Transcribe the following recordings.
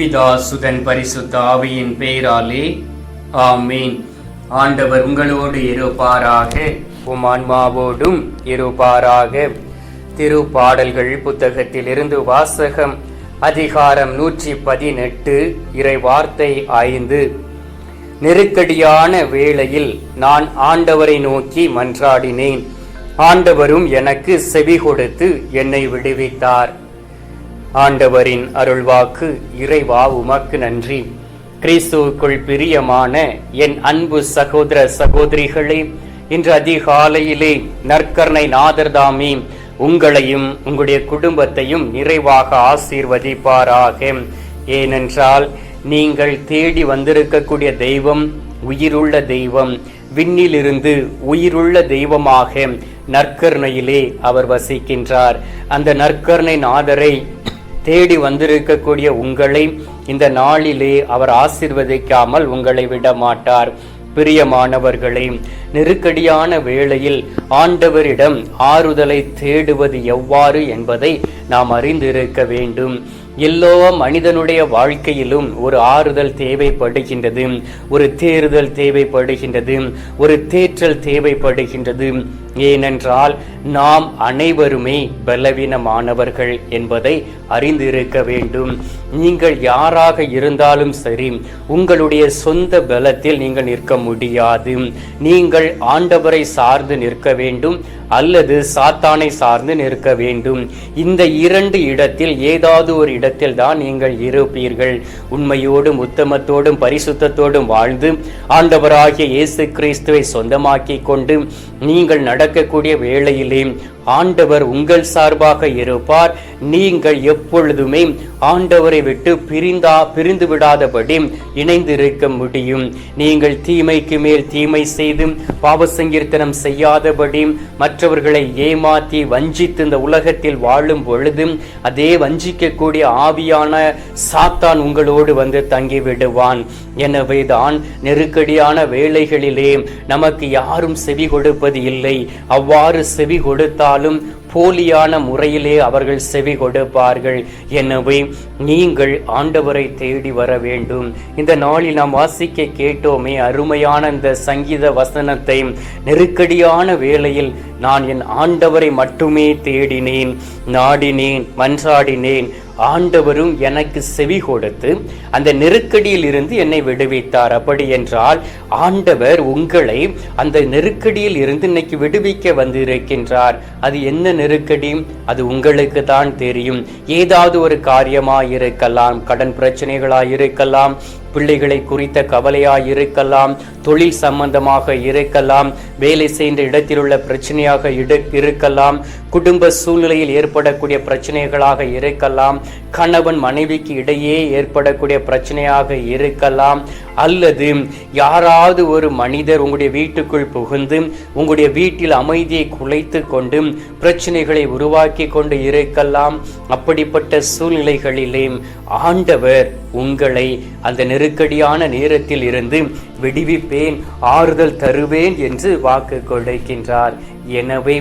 பிதா சுதன் பரிசுத்த ஆவியின் பெயராலே. ஆமீன். ஆண்டவர் உங்களோடு இருப்பாராக. உம் ஆன்மாவோடும் இருப்பாராக. திருப்பாடல்கள் புத்தகத்திலிருந்து வாசகம் அதிகாரம் நூற்றி பதினெட்டு இறை வார்த்தை ஐந்து. நெருக்கடியான வேளையில் நான் ஆண்டவரை நோக்கி மன்றாடினேன். ஆண்டவரும் எனக்கு செவி கொடுத்து என்னை விடுவித்தார். ஆண்டவரின் அருள்வாக்கு இறைவா உமக்கு நன்றி. கிறிஸ்துவுக்குள் பிரியமான என் அன்பு சகோதர சகோதரிகளே இன்று அதிகாலையிலே நற்கர்ணை நாதர்தாமி உங்களையும் உங்களுடைய குடும்பத்தையும் நிறைவாக ஆசீர்வதிப்பாராக. ஏனென்றால் நீங்கள் தேடி வந்திருக்கக்கூடிய தெய்வம் உயிருள்ள தெய்வம் விண்ணிலிருந்து உயிருள்ள தெய்வமாக நற்கருணையிலே அவர் வசிக்கின்றார். அந்த நற்கருணை நாதரை தேடி வந்திருக்கக்கூடிய உங்களை இந்த நாளிலே அவர் ஆசிர்வதிக்காமல் உங்களை விட மாட்டார் பிரியமானவர்களே நெருக்கடியான வேளையில் ஆண்டவரிடம் ஆறுதலை தேடுவது எவ்வாறு என்பதை நாம் அறிந்திருக்க வேண்டும். எல்லோ மனிதனுடைய வாழ்க்கையிலும் ஒரு ஆறுதல் தேவைப்படுகின்றது ஒரு தேறுதல் தேவைப்படுகின்றது ஒரு தேற்றல் தேவைப்படுகின்றது. ஏனென்றால் நாம் அனைவருமே பலவீனமானவர்கள் என்பதை அறிந்திருக்க வேண்டும். நீங்கள் யாராக இருந்தாலும் சரி உங்களுடைய சொந்த பலத்தில் நீங்கள் நிற்க முடியாது. நீங்கள் ஆண்டவரை சார்ந்து நிற்க வேண்டும் அல்லது சாத்தானை சார்ந்து நிற்க வேண்டும். இந்த இரண்டு இடத்தில் ஏதாவது ஒரு இடத்தில் தான் நீங்கள் இருப்பீர்கள். உண்மையோடும் உத்தமத்தோடும் பரிசுத்தத்தோடும் வாழ்ந்து ஆண்டவராகிய இயேசு கிறிஸ்துவை சொந்தமாக்கி கொண்டு நீங்கள் நடக்கக்கூடிய வேளையிலே ஆண்டவர் உங்கள் சார்பாக இருப்பார். நீங்கள் எப்பொழுதுமே ஆண்டவரை விட்டு பிரிந்தா பிரிந்து விடாதபடி இணைந்திருக்க முடியும். நீங்கள் தீமைக்கு மேல் தீமை செய்து பாவ சங்கீர்த்தனம் செய்யாதபடி மற்றவர்களை ஏமாற்றி வஞ்சித்து இந்த உலகத்தில் வாழும் பொழுது அதே வஞ்சிக்கக்கூடிய ஆவியான சாத்தான் உங்களோடு வந்து தங்கி விடுவான் எனவேதான் நெருக்கடியான வேலைகளிலே நமக்கு யாரும் செவி கொடுப்பது இல்லை அவ்வாறு செவி கொடுத்தாலும் போலியான முறையிலே அவர்கள் செவி கொடுப்பார்கள். எனவே நீங்கள் ஆண்டவரை தேடி வர வேண்டும். இந்த நாளில் நாம் வாசிக்க கேட்டோமே அருமையான இந்த சங்கீத வசனத்தை. நெருக்கடியான வேளையில் நான் என் ஆண்டவரை மட்டுமே தேடினேன் நாடினேன் மன்றாடினேன். ஆண்டவரும் எனக்கு செவி கொடுத்து அந்த நெருக்கடியில் இருந்து என்னை விடுவித்தார். அப்படி என்றால் ஆண்டவர் உங்களை அந்த நெருக்கடியில் இருந்து இன்னைக்கு விடுவிக்க வந்திருக்கின்றார். அது என்ன நெருக்கடி? அது உங்களுக்கு தான் தெரியும். ஏதாவது ஒரு காரியமாக இருக்கலாம் கடன் பிரச்சனைகளாக இருக்கலாம் பிள்ளைகளை குறித்த கவலையாக இருக்கலாம் தொழில் சம்பந்தமாக இருக்கலாம் வேலை செய்கின்ற இடத்தில் உள்ள பிரச்சனையாக இருக்கலாம் குடும்ப சூழ்நிலையில் ஏற்படக்கூடிய பிரச்சனைகளாக இருக்கலாம் கணவன் மனைவிக்கு இடையே ஏற்படக்கூடிய பிரச்சனையாக இருக்கலாம் அல்லது யாராவது ஒரு மனிதர் உங்களுடைய வீட்டுக்குள் புகுந்து உங்களுடைய வீட்டில் அமைதியை குலைத்து கொண்டு பிரச்சனைகளை உருவாக்கி கொண்டு இருக்கலாம். அப்படிப்பட்ட சூழ்நிலைகளிலே ஆண்டவர் உங்களை அந்த நெருக்கடியான நேரத்தில் இருந்து விடுவிப்பேன் ஆறுதல் தருவேன் என்று வாக்கு கொடுக்கின்றார். எனவே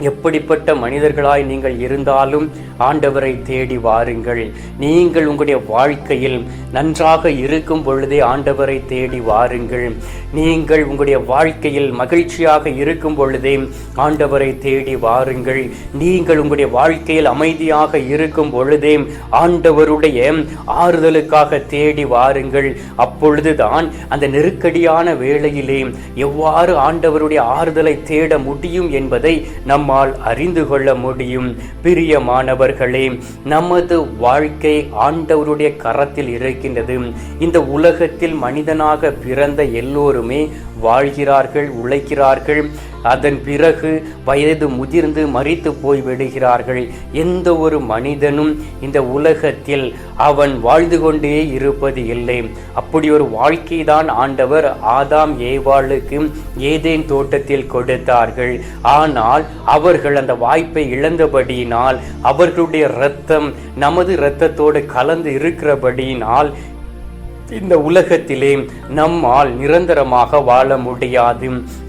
எப்படிப்பட்ட மனிதர்களாய் நீங்கள் இருந்தாலும் ஆண்டவரை தேடி வாருங்கள். நீங்கள் உங்களுடைய வாழ்க்கையில் நன்றாக இருக்கும் பொழுதே ஆண்டவரை தேடி வாருங்கள். நீங்கள் உங்களுடைய வாழ்க்கையில் மகிழ்ச்சியாக இருக்கும் பொழுதே ஆண்டவரை தேடி வாருங்கள். நீங்கள் உங்களுடைய வாழ்க்கையில் அமைதியாக இருக்கும் பொழுதே ஆண்டவருடைய ஆறுதலுக்காக தேடி வாருங்கள். அப்பொழுதுதான் அந்த நெருக்கடியான வேளையிலே எவ்வாறு ஆண்டவருடைய ஆறுதலை தேட முடியும் என்பதை நம் நம்மால் அறிந்து கொள்ள முடியும். பிரியமானவர்களே நமது வாழ்க்கை ஆண்டவருடைய கரத்தில் இருக்கின்றது. இந்த உலகத்தில் மனிதனாக பிறந்த எல்லோருமே வாழ்கிறார்கள் உழைக்கிறார்கள். அதன் பிறகு வயது முதிர்ந்து மறித்து போய் விடுகிறார்கள். எந்த ஒரு மனிதனும் இந்த உலகத்தில் அவன் வாழ்ந்து கொண்டே இருப்பது இல்லை. அப்படி ஒரு வாழ்க்கை தான் ஆண்டவர் ஆதாம் ஏவாளுக்கு ஏதேன் தோட்டத்தில் கொடுத்தார்கள். ஆனால் அவர்கள் அந்த வாய்ப்பை இழந்தபடியினால் அவர்களுடைய இரத்தம் நமது இரத்தத்தோடு கலந்து இருக்கிறபடியினால் இந்த உலகத்திலே நம்மால் நிரந்தரமாக வாழ முடியாது.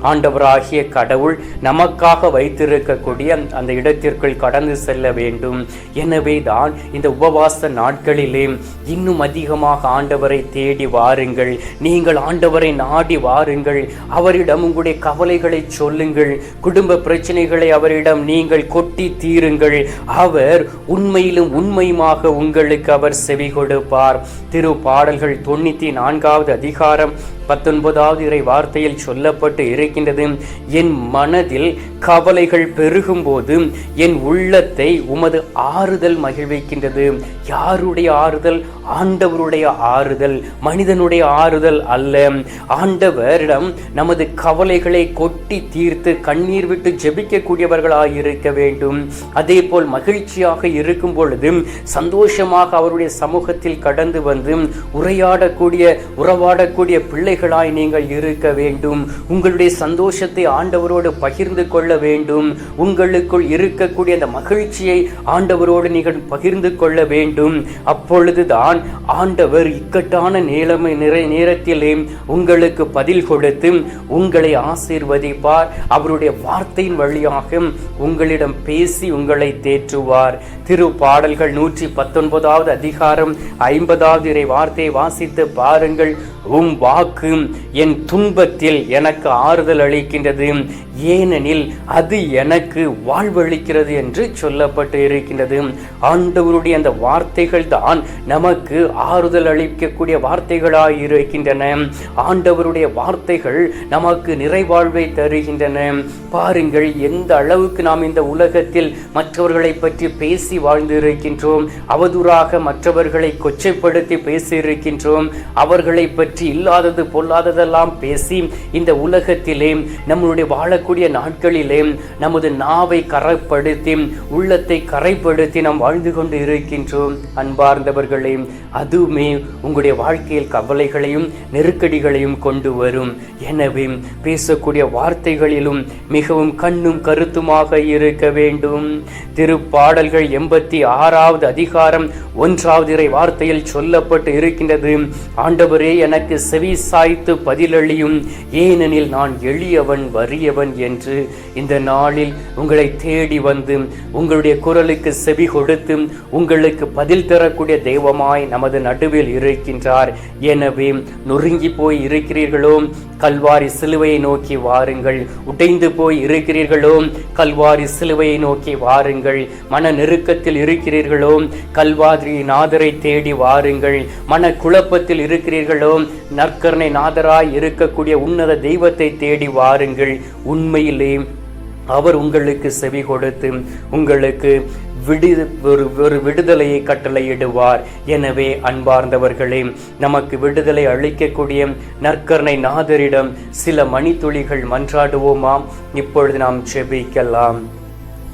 ஆண்டவராகிய கடவுள் நமக்காக வைத்திருக்கக்கூடிய அந்த இடத்திற்குள் கடந்து செல்ல வேண்டும். எனவே தான் இந்த உபவாச நாட்களிலே இன்னும் அதிகமாக ஆண்டவரை தேடி வாருங்கள். நீங்கள் ஆண்டவரை நாடி வாருங்கள். அவரிடம் உங்களுடைய கவலைகளை சொல்லுங்கள். குடும்ப பிரச்சனைகளை அவரிடம் நீங்கள் கொட்டி தீருங்கள். அவர் உண்மையிலும் உண்மையுமாக உங்களுக்கு அவர் செவி கொடுப்பார். திரு பாடல்கள் தொண்ணூற்றி நான்காவது அதிகாரம் பத்தொன்பதாவது இறை வார்த்தையில் சொல்லப்பட்டு இருக்கின்றது என் மனதில் கவலைகள் பெருகும் போது என் உள்ளத்தை உமது ஆறுதல் மகிழ்விக்கின்றது. யாருடைய ஆறுதல்? ஆண்டவருடைய ஆறுதல். மனிதனுடைய ஆறுதல் அல்ல. ஆண்டவரிடம் நமது கவலைகளை கொட்டி தீர்த்து கண்ணீர் விட்டு ஜெபிக்கக்கூடியவர்களாக இருக்க வேண்டும். அதே போல் மகிழ்ச்சியாக இருக்கும் பொழுது சந்தோஷமாக அவருடைய சமூகத்தில் கடந்து வந்து உரையாடக்கூடிய உறவாடக்கூடிய பிள்ளை பிள்ளைகளாய் நீங்கள் இருக்க வேண்டும். உங்களுடைய சந்தோஷத்தை ஆண்டவரோடு பகிர்ந்து கொள்ள வேண்டும். உங்களுக்குள் இருக்கக்கூடிய அந்த மகிழ்ச்சியை ஆண்டவரோடு நீங்கள் பகிர்ந்து கொள்ள வேண்டும். அப்பொழுதுதான் ஆண்டவர் இக்கட்டான நிலைமை நிறை நேரத்திலே உங்களுக்கு பதில் கொடுத்து உங்களை ஆசீர்வதிப்பார். அவருடைய வார்த்தையின் வழியாக உங்களிடம் பேசி உங்களை தேற்றுவார். திரு பாடல்கள் நூற்றி பத்தொன்பதாவது அதிகாரம் ஐம்பதாவது இறை வார்த்தையை வாசித்து பாருங்கள். உம் வாக்கு என் துன்பத்தில் எனக்கு ஆறுதல் அளிக்கின்றது. ஏனெனில் அது எனக்கு வாழ்வளிக்கிறது என்று சொல்லப்பட்டு இருக்கின்றது. ஆண்டவருடைய அந்த வார்த்தைகள் தான் நமக்கு ஆறுதல் அளிக்கக்கூடிய வார்த்தைகளாக இருக்கின்றன. ஆண்டவருடைய வார்த்தைகள் நமக்கு நிறைவாழ்வை தருகின்றன. பாருங்கள் எந்த அளவுக்கு நாம் இந்த உலகத்தில் மற்றவர்களை பற்றி பேசி வாழ்ந்து இருக்கின்றோம் அவதூறாக மற்றவர்களை கொச்சைப்படுத்தி பேசி இருக்கின்றோம் அவர்களை பற்றி இல்லாதது பொல்லாததெல்லாம் பேசி இந்த உலகத்திலே நம்மளுடைய வாழக்கூடிய நாட்களிலே நமது நாவை கரைப்படுத்தி உள்ளத்தை கரைப்படுத்தி நாம் வாழ்ந்து கொண்டு இருக்கின்றோம். அன்பார்ந்தவர்களே அதுவுமே உங்களுடைய வாழ்க்கையில் கவலைகளையும் நெருக்கடிகளையும் கொண்டு வரும். எனவே பேசக்கூடிய வார்த்தைகளிலும் மிகவும் கண்ணும் கருத்துமாக இருக்க வேண்டும். திருப்பாடல்கள் எண்பத்தி ஆறாவது அதிகாரம் ஒன்றாவது இறை வார்த்தையில் சொல்லப்பட்டு இருக்கின்றது ஆண்டவரே எனக்கு செவிசாய் சாய்த்து பதிலளியும். ஏனெனில் நான் எளியவன் வறியவன் என்று இந்த நாளில் உங்களை தேடி வந்து உங்களுடைய குரலுக்கு செவி கொடுத்து உங்களுக்கு பதில் தரக்கூடிய தெய்வமாய் நமது நடுவில் இருக்கின்றார். எனவே நொறுங்கி போய் இருக்கிறீர்களோ கல்வாரி சிலுவையை நோக்கி வாருங்கள். உடைந்து போய் இருக்கிறீர்களோ கல்வாரி சிலுவையை நோக்கி வாருங்கள். மன நெருக்கத்தில் இருக்கிறீர்களோ கல்வாரி நாதரை தேடி வாருங்கள். மன குழப்பத்தில் இருக்கிறீர்களோ நற்கரணை நாதராய் இருக்கக்கூடிய உன்னத தெய்வத்தை தேடி வாருங்கள். உண்மையிலே அவர் உங்களுக்கு செவி கொடுத்து உங்களுக்கு விடு ஒரு ஒரு விடுதலையை கட்டளையிடுவார். எனவே அன்பார்ந்தவர்களே நமக்கு விடுதலை அளிக்கக்கூடிய நற்கரணை நாதரிடம் சில மணித்துளிகள் மன்றாடுவோமாம் இப்பொழுது நாம் செபிக்கலாம்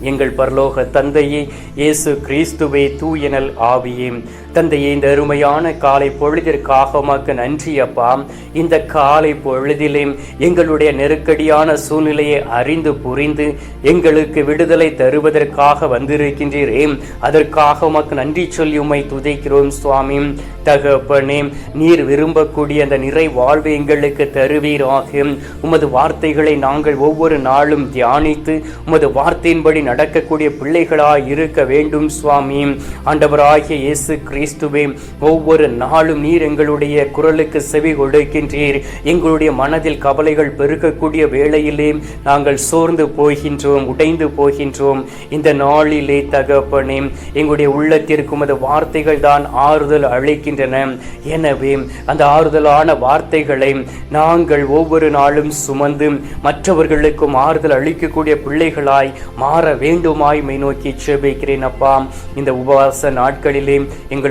எங்கள் பரலோக தந்தையே இயேசு கிறிஸ்துவே தூயனல் ஆவியே. தந்தையே இந்த அருமையான காலை பொழுதிற்காக உமக்கு நன்றி அப்பா. இந்த காலை பொழுதிலே எங்களுடைய நெருக்கடியான சூழ்நிலையை அறிந்து புரிந்து எங்களுக்கு விடுதலை தருவதற்காக வந்திருக்கின்றீரே. அதற்காக உமக்கு நன்றி சொல்லி உம்மை துதைக்கிறோம் சுவாமி. தகப்பனே நீர் விரும்பக்கூடிய அந்த நிறை வாழ்வை எங்களுக்கு தருவீராக. உமது வார்த்தைகளை நாங்கள் ஒவ்வொரு நாளும் தியானித்து உமது வார்த்தையின்படி நடக்கக்கூடிய பிள்ளைகளாய் இருக்க வேண்டும் சுவாமி. ஆண்டவராகிய இயேசு கிறிஸ்துவே ஒவ்வொரு நாளும் நீர் எங்களுடைய குரலுக்கு செவி கொடுக்கின்றீர். எங்களுடைய மனதில் கவலைகள் பெருகக்கூடிய வேளையிலே நாங்கள் சோர்ந்து போகின்றோம் உடைந்து போகின்றோம். இந்த நாளிலே தகப்பனே எங்களுடைய உள்ளத்திற்கு உமது வார்த்தைகள் தான் ஆறுதல் அளிக்கின்றன. எனவே அந்த ஆறுதலான வார்த்தைகளை நாங்கள் ஒவ்வொரு நாளும் சுமந்து மற்றவர்களுக்கும் ஆறுதல் அளிக்கக்கூடிய பிள்ளைகளாய் மாற வேண்டுமாய் மை நோக்கி செபிக்கிறேன் அப்பா. இந்த உபவாச நாட்களிலே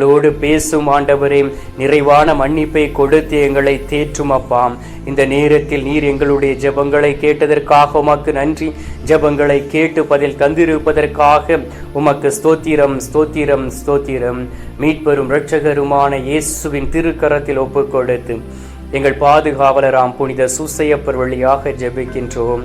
எங்களோடு பேசும் ஆண்டவரே நிறைவான மன்னிப்பை கொடுத்து எங்களை தேற்றும் அப்பாம் இந்த நேரத்தில் நீர் எங்களுடைய ஜெபங்களை கேட்டதற்காக உமக்கு நன்றி. ஜெபங்களை கேட்டு பதில் தந்திருப்பதற்காக உமக்கு ஸ்தோத்திரம் ஸ்தோத்திரம் ஸ்தோத்திரம். மீட்பெரும் இரட்சகருமான இயேசுவின் திருக்கரத்தில் ஒப்புக் கொடுத்து எங்கள் பாதுகாவலராம் புனித சூசையப்பர் வழியாக ஜெபிக்கின்றோம்.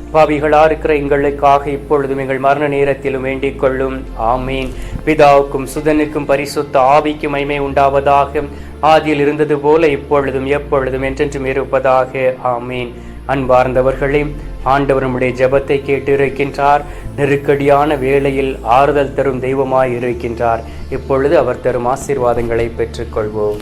பாவிகளா இருக்கிற எங்களுக்காக இப்பொழுதும் எங்கள் மரண நேரத்திலும் வேண்டிக் கொள்ளும். ஆமீன். பிதாவுக்கும் சுதனுக்கும் பரிசுத்த ஆவிக்கும் மைமை உண்டாவதாக. ஆதியில் இருந்தது போல இப்பொழுதும் எப்பொழுதும் என்றென்றும் இருப்பதாக. ஆமீன். அன்பார்ந்தவர்களே ஆண்டவர் நம்முடைய ஜபத்தை கேட்டு இருக்கின்றார் நெருக்கடியான வேளையில் ஆறுதல் தரும் தெய்வமாய் இருக்கின்றார் இப்பொழுது அவர் தரும் ஆசீர்வாதங்களை பெற்றுக்கொள்வோம்.